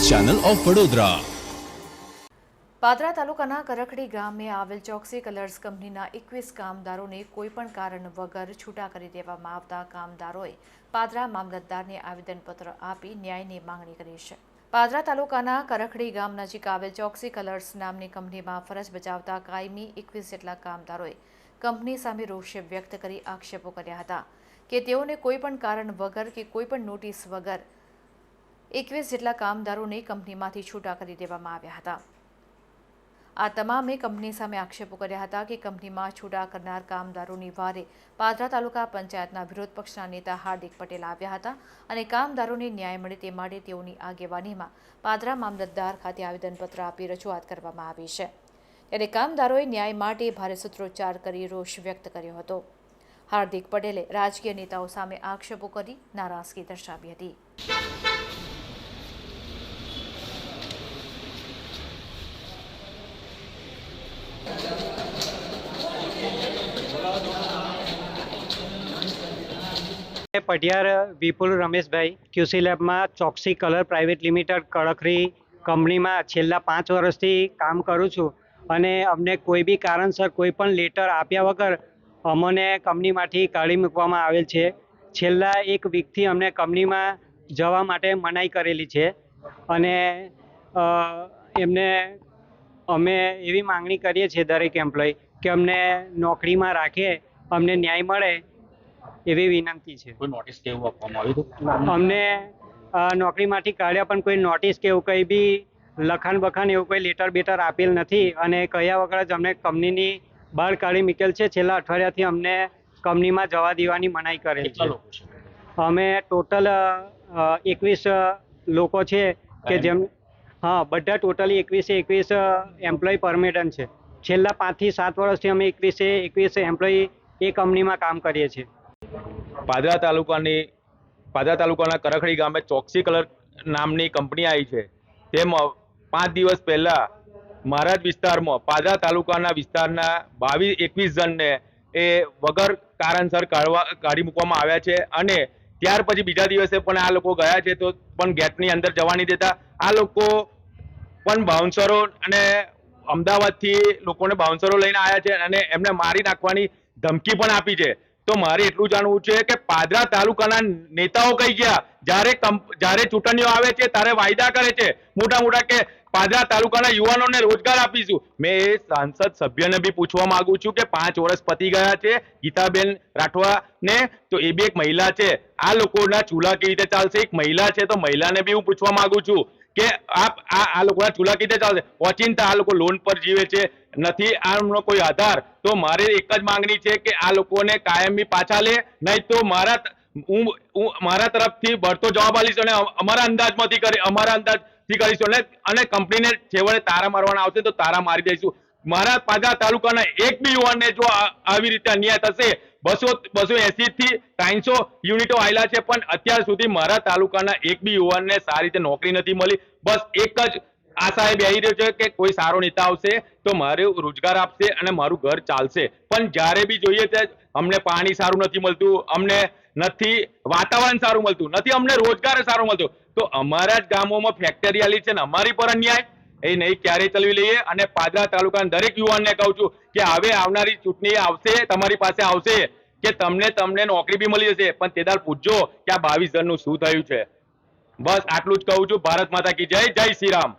Channel of Vadodara Padra તાલુકાના કરખડી ગામે આવેલ ચોકસી કલર્સ કંપનીના એકવીસ કામદારોને કોઈપણ કારણ વગર છૂટા કરી દેવામાં આવતા કામદારોએ પાદરા મામલતદારને આવેદનપત્ર આપી ન્યાયની માંગણી કરી છે. પાદરા તાલુકાના કરખડી ગામ નજીક આવેલ ચોકસી કલર્સ નામની કંપનીમાં ફરજ બજાવતા કાયમી એકવીસ જેટલા કામદારોએ કંપની સામે રોષે વ્યક્ત કરી આક્ષેપો કર્યા હતા કે તેઓને કોઈપણ કારણ વગર કે કોઈપણ નોટિસ વગર એકવીસ જેટલા કામદારોને કંપનીમાંથી છૂટા કરી દેવામાં આવ્યા હતા. આ તમામે કંપની સામે આક્ષેપો કર્યા હતા કે કંપનીમાં છૂટા કરનાર કામદારોની વારે પાદરા તાલુકા પંચાયતના વિરોધ પક્ષના નેતા હાર્દિક પટેલ આવ્યા હતા અને કામદારોને ન્યાય મળે તે માટે તેઓની આગેવાનીમાં પાદરા મામલતદાર ખાતે આવેદનપત્ર આપી રજૂઆત કરવામાં આવી છે. ત્યારે કામદારોએ ન્યાય માટે ભારે સૂત્રોચ્ચાર કરી રોષ વ્યક્ત કર્યો હતો. હાર્દિક પટેલે રાજકીય નેતાઓ સામે આક્ષેપો કરી નારાજગી દર્શાવી હતી. પઢિયાર વિપુલ રમેશભાઈ ક્યુસી લેબમાં ચોકસી કલર પ્રાઇવેટ લિમિટેડ કડખરી કંપનીમાં છેલ્લા પાંચ વર્ષથી કામ કરું છું અને અમને કોઈ બી કારણસર કોઈ પણ લેટર આપ્યા વગર અમને કંપનીમાંથી કાઢી મૂકવામાં આવેલ છે. છેલ્લા એક વીકથી અમને કંપનીમાં જવા માટે મનાઈ કરેલી છે અને એમને અમે એવી માંગણી કરીએ છીએ દરેક એમ્પ્લોય કે અમને નોકરીમાં રાખે, અમને ન્યાય મળે એવી વિનંતી છે. કોઈ નોટિસ કે એવું આપવામાં આવ્યું હતું? અમને નોકરીમાંથી કાઢ્યા પણ કોઈ નોટિસ કે એવું કંઈ બી લખાણ બખાણ એવું કોઈ લેટર બેટર આપેલ નથી અને કયા વગર જ અમને કંપનીની બહાર કાઢી મૂકેલ છે. છેલ્લા અઠવાડિયાથી અમને કંપનીમાં જવા દેવાની મનાઈ કરેલ છે. અમે ટોટલ એકવીસ લોકો છે કે જેમ હા બધા ટોટલી એકવીસે એકવીસ એમ્પ્લોય પરમેડન છે. છેલ્લા પાંચથી સાત વર્ષથી અમે એકવીસે એકવીસ એમ્પ્લોય એ કંપનીમાં કામ કરીએ છીએ. પાદરા તાલુકાની, પાદરા તાલુકાના કરખડી ગામે ચોકસી કલર નામની કંપની આવી છે. તેમાં પાંચ દિવસ પહેલા મારા જ વિસ્તારમાં, પાદરા તાલુકાના વિસ્તારના બાવીસ, એકવીસ જણને એ વગર કારણસર કાઢવા, કાઢી મૂકવામાં આવ્યા છે અને ત્યાર પછી બીજા દિવસે પણ આ લોકો ગયા છે તો પણ ગેટની અંદર જવા નહીં દેતા. આ લોકો પણ બાઉન્સરો અને અમદાવાદથી લોકોને બાઉન્સરો લઈને આવ્યા છે અને એમને મારી નાખવાની ધમકી પણ આપી છે. તો મારે એટલું જાણવું છે કે પાદરા તાલુકાના નેતાઓ કઈ ગયા? જ્યારે જ્યારે ચૂંટણીઓ આવે છે, ત્યારે વાયદા કરે છે. મોટા મોટા કે પાદરા તાલુકાના યુવાનોને રોજગાર આપીશું. મેં એ સાંસદ સભ્યને બી પૂછવા માંગુ છું કે પાંચ વર્ષ પતી ગયા છે, ગીતાબેન રાઠવાને તો એ બી એક મહિલા છે. આ લોકોના ચૂલા કેવી રીતે ચાલશે? એક મહિલા છે તો મહિલાને બી હું પૂછવા માંગુ છું. કે આ આ લોકોના ચૂલા કીધે ચાલશે? ઓચિંતા આ લોકો લોન પર જીવે છે, નથી આમનો કોઈ આધાર. તો મારે એક જ માંગણી છે કે આ લોકોને કાયમી પાછા લે, નહીં તો મારા હું મારા તરફથી ભરતો જવાબ આપીશ અને અમારા અંદાજમાંથી કરી, અમારા અંદાજથી કરીશું અને અને કંપનીને છેવટે તારા મારવાના આવશે તો તારા મારી દઈશું. મારા પાદરા તાલુકાના એક બી યુવાનને જો આવી રીતે અન્યાય થશે બસો બસો એસી થી ત્રણસો યુનિટો આવેલા છે. પણ અત્યાર સુધી મારા તાલુકાના એક બી યુવાનને સારી રીતે નોકરી નથી મળી. બસ એક જ આશાએ બેહી રહ્યો છે કે કોઈ સારો નેતા આવશે તો મારે રોજગાર આપશે અને મારું ઘર ચાલશે. પણ જ્યારે બી જોઈએ છે, અમને પાણી સારું નથી મળતું, અમને નથી વાતાવરણ સારું મળતું, નથી અમને રોજગાર સારો મળતો, તો અમારા જ ગામોમાં ફેક્ટરી આલી છે ને અમારી પર અન્યાય. એ નહીં, ક્યારેય ચલવી લઈએ. અને પાદરા તાલુકાના દરેક યુવાનને કહું છું કે હવે આવનારી ચૂંટણી આવશે, તમારી પાસે આવશે, કે તમને તમને નોકરી બી મળી જશે. પણ તેદાર પૂછજો કે આ બાવીસ જણનું શું થયું છે. બસ આટલું જ કહું છું. ભારત માતા કી જય જય શ્રી રામ.